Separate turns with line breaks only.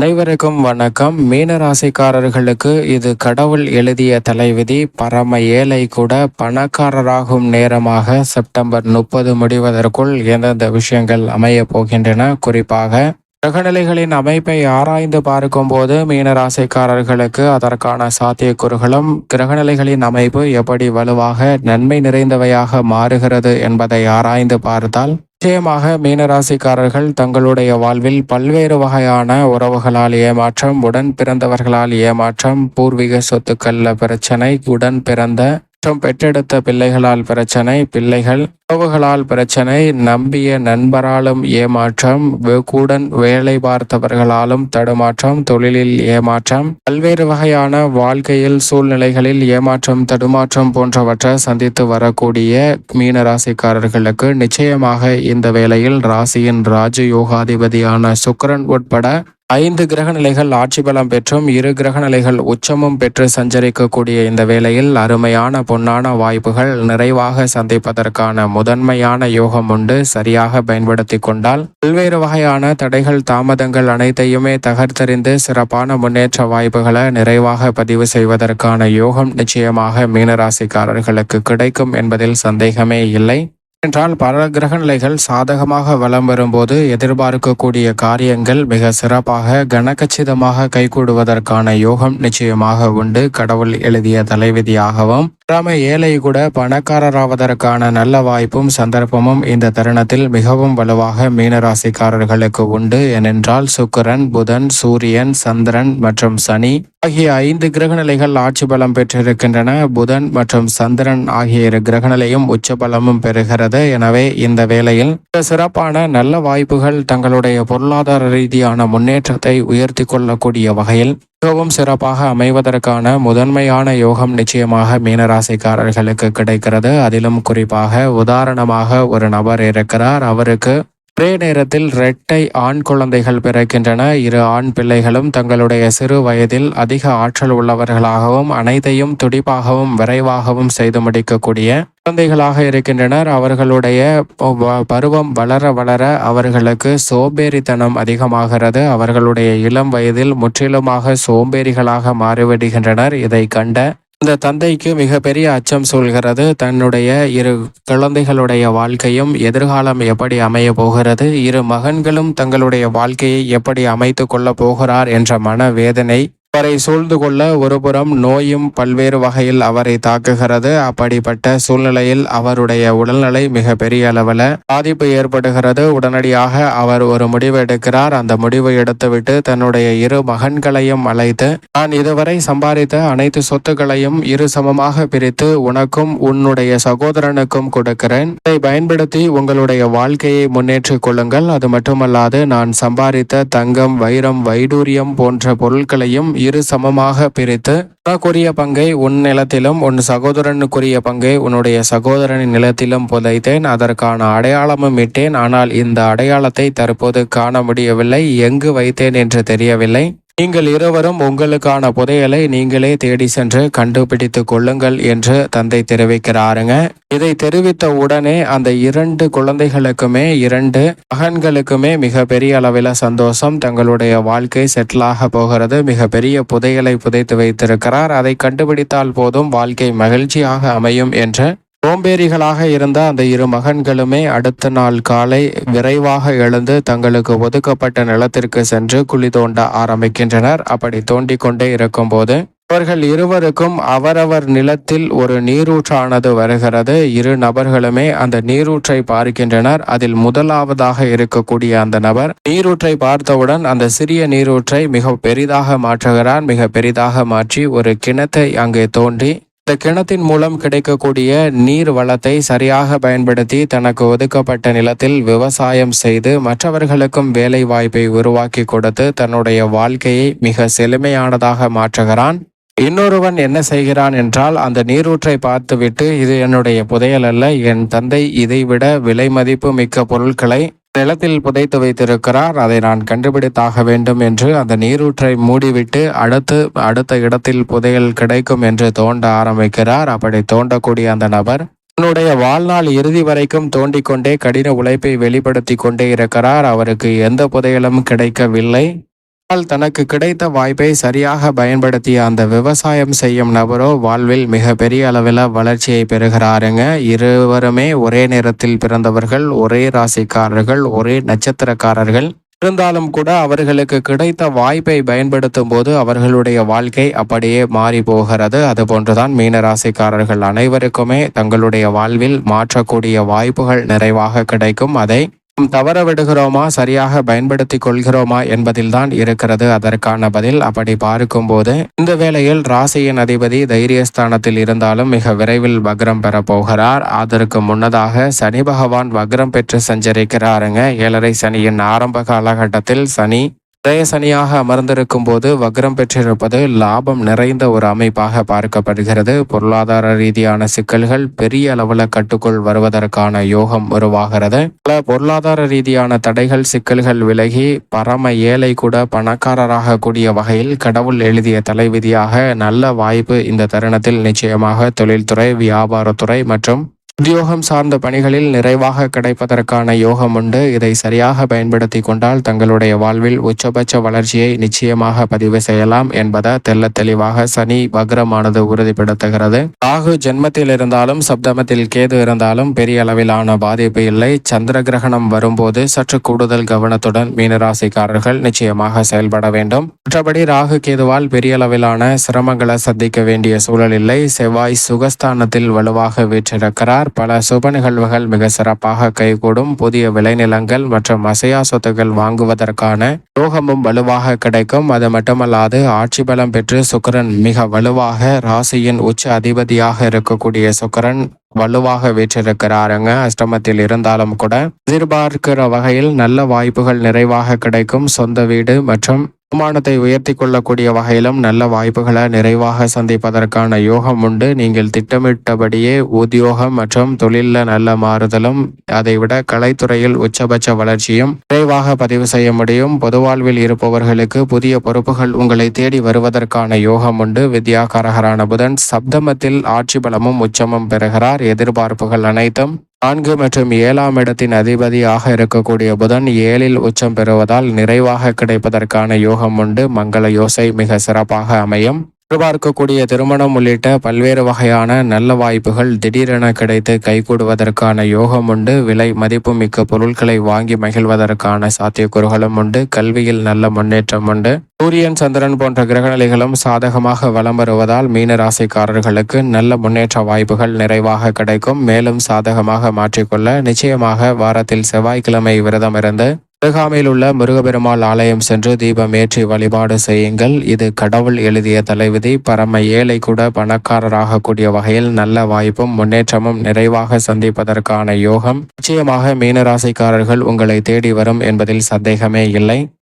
அனைவருக்கும் வணக்கம். மீன ராசிக்காரர்களுக்கு இது கடவுள் எழுதிய தலைவிதி. பரம ஏழை கூட பணக்காரராகும் நேரமாக செப்டம்பர் முப்பது முடிவதற்குள் எந்தெந்த விஷயங்கள் அமைய போகின்றன? குறிப்பாக கிரகநிலைகளின் அமைப்பை ஆராய்ந்து பார்க்கும்போது மீனராசிக்காரர்களுக்கு அதற்கான சாத்தியக்கூறுகளும் கிரகநிலைகளின் அமைப்பு எப்படி வலுவாக நன்மை நிறைந்தவையாக மாறுகிறது என்பதை ஆராய்ந்து பார்த்தால் நிச்சயமாக மீனராசிக்காரர்கள் தங்களுடைய வாழ்வில் பல்வேறு வகையான உறவுகளால் ஏமாற்றம் உடன் பிறந்தவர்களால் ஏமாற்றம் பூர்வீக சொத்துக்கள்ல பிரச்சனை உடன் பிறந்த மற்றும் பெற்றெடுத்த பிள்ளைகளால் பிரச்சனை பிள்ளைகள் உறவுகளால் பிரச்சனை நம்பிய நண்பராலும் ஏமாற்றம் கூடன் வேலை பார்த்தவர்களாலும் தடுமாற்றம் தொழிலில் ஏமாற்றம் பல்வேறு வகையான வாழ்க்கையில் சூழ்நிலைகளில் ஏமாற்றம் தடுமாற்றம் போன்றவற்றை சந்தித்து வரக்கூடிய மீன ராசிக்காரர்களுக்கு நிச்சயமாக இந்த வேளையில் ராசியின் ராஜயோகாதிபதியான சுக்கரன் உட்பட ஐந்து கிரக நிலைகள் ஆட்சி பலம் பெற்றும் இரு கிரக நிலைகள் உச்சமும் பெற்று சஞ்சரிக்கக்கூடிய இந்த வேளையில் அருமையான பொன்னான வாய்ப்புகள் நிறைவாக சந்திப்பதற்கான முதன்மையான யோகம் உண்டு. சரியாக பயன்படுத்தி கொண்டால் பல்வேறு வகையான தடைகள் தாமதங்கள் அனைத்தையுமே தகர்த்தறிந்து சிறப்பான முன்னேற்ற வாய்ப்புகளை நிறைவாக பதிவு செய்வதற்கான யோகம் நிச்சயமாக மீனராசிக்காரர்களுக்கு கிடைக்கும் என்பதில் சந்தேகமே இல்லை. என்றால் பல கிரக நிலைகள் சாதகமாக வலம் வரும்போது எதிர்பார்க்கக்கூடிய காரியங்கள் மிக சிறப்பாக கனகச்சிதமாக கைகூடுவதற்கான யோகம் நிச்சயமாக உண்டு. கடவுள் எழுதிய தலைவிதியாகவும் கிராம ஏழை கூட பணக்காரராவதற்கான நல்ல வாய்ப்பும் சந்தர்ப்பமும் இந்த தருணத்தில் மிகவும் வலுவாக மீனராசிக்காரர்களுக்கு உண்டு. ஏனென்றால் சுக்கரன் புதன் சூரியன் சந்திரன் மற்றும் சனி ஆகிய ஐந்து கிரகநிலைகள் ஆட்சி பலம் பெற்றிருக்கின்றன. புதன் மற்றும் சந்திரன் ஆகிய இரு கிரகநிலையும் உச்ச பலமும் பெறுகிறது. எனவே இந்த வேளையில் சிறப்பான நல்ல வாய்ப்புகள் தங்களுடைய பொருளாதார ரீதியான முன்னேற்றத்தை உயர்த்தி கொள்ளக்கூடிய வகையில் மிகவும் சிறப்பாக அமைவதற்கான முதன்மையான யோகம் நிச்சயமாக மீனராசிக்காரர்களுக்கு கிடைக்கிறது. அதிலும் குறிப்பாக உதாரணமாக ஒரு நபர் இருக்கிறார். அவருக்கு ஒரே நேரத்தில் இரட்டை ஆண் குழந்தைகள் பிறக்கின்றன. இரு ஆண் பிள்ளைகளும் தங்களுடைய சிறு வயதில் அதிக ஆற்றல் உள்ளவர்களாகவும் அனைத்தையும் துடிப்பாகவும் விரைவாகவும் செய்து முடிக்கக்கூடிய குழந்தைகளாக இருக்கின்றனர். அவர்களுடைய பருவம் வளர வளர அவர்களுக்கு சோம்பேறித்தனம் அதிகமாகிறது. அவர்களுடைய இளம் வயதில் முற்றிலுமாக சோம்பேறிகளாக மாறிவிடுகின்றனர். இதை கண்ட இந்த தந்தைக்கு மிகப்பெரிய அச்சம் சொல்கிறது தன்னுடைய இரு குழந்தைகளுடைய வாழ்க்கையும் எதிர்காலம் எப்படி அமைய போகிறது இரு மகன்களும் தங்களுடைய வாழ்க்கையை எப்படி அமைத்து கொள்ள போகிறார் என்ற மன வேதனை அவரை சூழ்ந்து கொள்ள ஒருபுறம் நோயும் பல்வேறு வகையில் அவரை தாக்குகிறது. அப்படிப்பட்ட சூழ்நிலையில் அவருடைய உடல்நிலை மிக பெரிய அளவில் பாதிப்பு ஏற்படுகிறது. உடனடியாக அவர் ஒரு முடிவு எடுக்கிறார். அந்த முடிவை எடுத்துவிட்டு தன்னுடைய இரு மகன்களையும் அழைத்து நான் இதுவரை சம்பாதித்த அனைத்து சொத்துக்களையும் இரு சமமாக பிரித்து உனக்கும் உன்னுடைய சகோதரனுக்கும் கொடுக்கிறேன். இதை பயன்படுத்தி உங்களுடைய வாழ்க்கையை முன்னேற்றிக் கொள்ளுங்கள். அது மட்டுமல்லாது நான் சம்பாதித்த தங்கம் வைரம் வைடூரியம் போன்ற பொருட்களையும் இரு சமமாக பிரித்து உனக்குரிய பங்கை உன் நிலத்திலும் உன் சகோதரனுக்குரிய பங்கை உன்னுடைய சகோதரனின் நிலத்திலும் புதைத்தேன். அதற்கான அடையாளமும் இட்டேன். ஆனால் இந்த அடையாளத்தை தற்போது காண முடியவில்லை. எங்கு வைத்தேன் என்று தெரியவில்லை. நீங்கள் இருவரும் உங்களுக்கான புதையலை நீங்களே தேடி சென்று கண்டுபிடித்து கொள்ளுங்கள் என்று தந்தை தெரிவிக்கிறாருங்க. இதை தெரிவித்த உடனே அந்த இரண்டு குழந்தைகளுக்குமே இரண்டு மகன்களுக்குமே மிக பெரிய அளவில் சந்தோஷம். தங்களுடைய வாழ்க்கை செட்டிலாக போகிறது. மிகப்பெரிய புதையலை புதைத்து வைத்திருக்கிறார். அதை கண்டுபிடித்தால் போதும் வாழ்க்கை மகிழ்ச்சியாக அமையும் என்று சோம்பேறிகளாக இருந்த அந்த இரு மகன்களுமே அடுத்த நாள் காலை விரைவாக எழுந்து தங்களுக்கு ஒதுக்கப்பட்ட நிலத்திற்கு சென்று குழி தோண்ட ஆரம்பிக்கின்றனர். அப்படி தோண்டிக் கொண்டே இருக்கும்போது அவர்கள் இருவருக்கும் அவரவர் நிலத்தில் ஒரு நீரூற்றானது வருகிறது. இரு நபர்களுமே அந்த நீரூற்றை பார்க்கின்றனர். அதில் முதலாவதாக இருக்கக்கூடிய அந்த நபர் நீரூற்றை பார்த்தவுடன் அந்த சிறிய நீரூற்றை மிக பெரிதாக மாற்றுகிறார். மிக பெரிதாக மாற்றி ஒரு கிணத்தை அங்கே தோண்டி இந்த கிணத்தின் மூலம் கிடைக்கக்கூடிய நீர் வளத்தை சரியாக பயன்படுத்தி தனக்கு ஒதுக்கப்பட்ட நிலத்தில் விவசாயம் செய்து மற்றவர்களுக்கும் வேலை வாய்ப்பை உருவாக்கி கொடுத்து தன்னுடைய வாழ்க்கையை மிக செழுமையானதாக மாற்றுகிறான். இன்னொருவன் என்ன செய்கிறான் என்றால் அந்த நீரூற்றை பார்த்துவிட்டு இது என்னுடைய புதையல் அல்ல என் தந்தை இதைவிட விலை மதிப்பு மிக்க பொருட்களை நிலத்தில் புதைத்து வைத்திருக்கிறார். அதை நான் கண்டுபிடித்தாக வேண்டும் என்று அந்த நீரூற்றை மூடிவிட்டு அடுத்து அடுத்த இடத்தில் புதையல் கிடைக்கும் என்று தோண்ட ஆரம்பிக்கிறார். அப்படி தோண்டக்கூடிய அந்த நபர் தன்னுடைய வாழ்நாள் இறுதி வரைக்கும் தோண்டிக்கொண்டே கடின உழைப்பை வெளிப்படுத்தி கொண்டே இருக்கிறார். அவருக்கு எந்த புதையலும் கிடைக்கவில்லை. ஆனால் தனக்கு கிடைத்த வாய்ப்பை சரியாக பயன்படுத்திய அந்த விவசாயம் செய்யும் நபரோ வாழ்வில் மிக பெரிய அளவில் வளர்ச்சியை பெறுகிறாருங்க. இருவருமே ஒரே நேரத்தில் பிறந்தவர்கள் ஒரே ராசிக்காரர்கள் ஒரே நட்சத்திரக்காரர்கள். இருந்தாலும் கூட அவர்களுக்கு கிடைத்த வாய்ப்பை பயன்படுத்தும் போது அவர்களுடைய வாழ்க்கை அப்படியே மாறி போகிறது. அதுபோன்றுதான் மீனராசிக்காரர்கள் அனைவருக்குமே தங்களுடைய வாழ்வில் மாற்றக்கூடிய வாய்ப்புகள் நிறைவாக கிடைக்கும். அதை நாம் தவற விடுகிறோமா சரியாக பயன்படுத்திக் கொள்கிறோமா என்பதில்தான் இருக்கிறது. அதற்கான பதில் அப்படி பார்க்கும்போது இந்த வேளையில் ராசியின் அதிபதி தைரியஸ்தானத்தில் இருந்தாலும் மிக விரைவில் வக்ரம் பெற போகிறார். அதற்கு முன்னதாக சனி பகவான் வக்ரம் பெற்று சஞ்சரிக்கிறாருங்க. ஏழரை சனியின் ஆரம்ப காலகட்டத்தில் சனி தயசனியாக அமர்ந்திருக்கும் போது வக்ரம் பெற்றிருப்பது லாபம் நிறைந்த ஒரு அமைப்பாக பார்க்கப்படுகிறது. பொருளாதார ரீதியான சிக்கல்கள் பெரிய அளவில் கட்டுக்குள் வருவதற்கான யோகம் உருவாகிறது. பல பொருளாதார ரீதியான தடைகள் சிக்கல்கள் விலகி பரம ஏழை கூட பணக்காரராக கூடிய வகையில் கடவுள் எழுதிய தலைவிதியாக நல்ல வாய்ப்பு இந்த தருணத்தில் நிச்சயமாக தொழில்துறை வியாபாரத்துறை மற்றும் உத்தியோகம் சார்ந்த பணிகளில் நிறைவாக கிடைப்பதற்கான யோகம் உண்டு. இதை சரியாக பயன்படுத்தி கொண்டால் தங்களுடைய வாழ்வில் உச்சபட்ச வளர்ச்சியை நிச்சயமாக பதிவு செய்யலாம் என்பதை தெல்ல தெளிவாக சனி வக்ரமானது உறுதிப்படுத்துகிறது. ராகு ஜென்மத்தில் இருந்தாலும் சப்தமத்தில் கேது இருந்தாலும் பெரிய அளவிலான பாதிப்பு இல்லை. சந்திர கிரகணம் வரும்போது சற்று கூடுதல் கவனத்துடன் மீனராசிக்காரர்கள் நிச்சயமாக செயல்பட வேண்டும். மற்றபடி ராகு கேதுவால் பெரிய அளவிலான சிரமங்களை சந்திக்க வேண்டிய சூழல் இல்லை. செவ்வாய் சுகஸ்தானத்தில் வலுவாக வீற்றிருக்கிறார். பல சுப நிகழ்வுகள் மிக சிறப்பாக கைகூடும். புதிய விளைநிலங்கள் மற்றும் அசையா சொத்துகள் வாங்குவதற்கான யோகமும் வலுவாக கிடைக்கும். அது மட்டுமல்லாது ஆட்சி பலம் பெற்று சுக்கரன் மிக வலுவாக ராசியின் உச்ச அதிபதியாக இருக்கக்கூடிய சுக்கரன் வலுவாக வீற்றிருக்கிறாருங்க. அஷ்டமத்தில் இருந்தாலும் கூட எதிர்பார்க்கிற வகையில் நல்ல வாய்ப்புகள் நிறைவாக கிடைக்கும். சொந்த வீடு மற்றும் வருமானத்தை உயர்த்தி கொள்ளக்கூடிய வகையிலும் நல்ல வாய்ப்புகளை நிறைவாக சந்திப்பதற்கான யோகம் உண்டு. நீங்கள் திட்டமிட்டபடியே உத்தியோகம் மற்றும் தொழிலில் நல்ல மாறுதலும் அதைவிட கலைத்துறையில் உச்சபட்ச வளர்ச்சியும் விரைவாக பதிவு செய்ய முடியும். பொதுவாழ்வில் இருப்பவர்களுக்கு புதிய பொறுப்புகள் உங்களை தேடி வருவதற்கான யோகம் உண்டு. வித்யாகாரகரான புதன் சப்தமத்தில் ஆட்சி பலமும் உச்சமும் பெறுகிறார். எதிர்பார்ப்புகள் அனைத்தும் நான்கு மற்றும் ஏழாம் இடத்தின் அதிபதியாக இருக்கக்கூடிய புதன் ஏழில் உச்சம் பெறுவதால் நிறைவாக கிடைப்பதற்கான யோகம் உண்டு. மங்கள யோசை மிக சிறப்பாக அமையும். எதிர்பார்க்கக்கூடிய திருமணம் உள்ளிட்ட பல்வேறு வகையான நல்ல வாய்ப்புகள் திடீரென கிடைத்து கைகூடுவதற்கான யோகம் உண்டு. விலை மதிப்புமிக்க பொருட்களை வாங்கி மகிழ்வதற்கான சாத்தியக்கூறுகளும் உண்டு. கல்வியில் நல்ல முன்னேற்றம் உண்டு. சூரியன் சந்திரன் போன்ற கிரகநிலைகளும் சாதகமாக வலம் வருவதால் மீன ராசிக்காரர்களுக்கு நல்ல முன்னேற்ற வாய்ப்புகள் நிறைவாக கிடைக்கும். மேலும் சாதகமாக மாற்றிக்கொள்ள நிச்சயமாக வாரத்தில் செவ்வாய்க்கிழமை விரதம் இருந்து அருகாமையில் உள்ள முருகபெருமாள் ஆலயம் சென்று தீபம் ஏற்றி வழிபாடு செய்யுங்கள். இது கடவுள் எழுதிய தலைவிதி. பரம ஏழை கூட பணக்காரராக கூடிய வகையில் நல்ல வாய்ப்பும் முன்னேற்றமும் நிறைவாக சந்திப்பதற்கான யோகம். நிச்சயமாக மீனராசிக்காரர்கள் உங்களை தேடி வரும் என்பதில் சந்தேகமே இல்லை.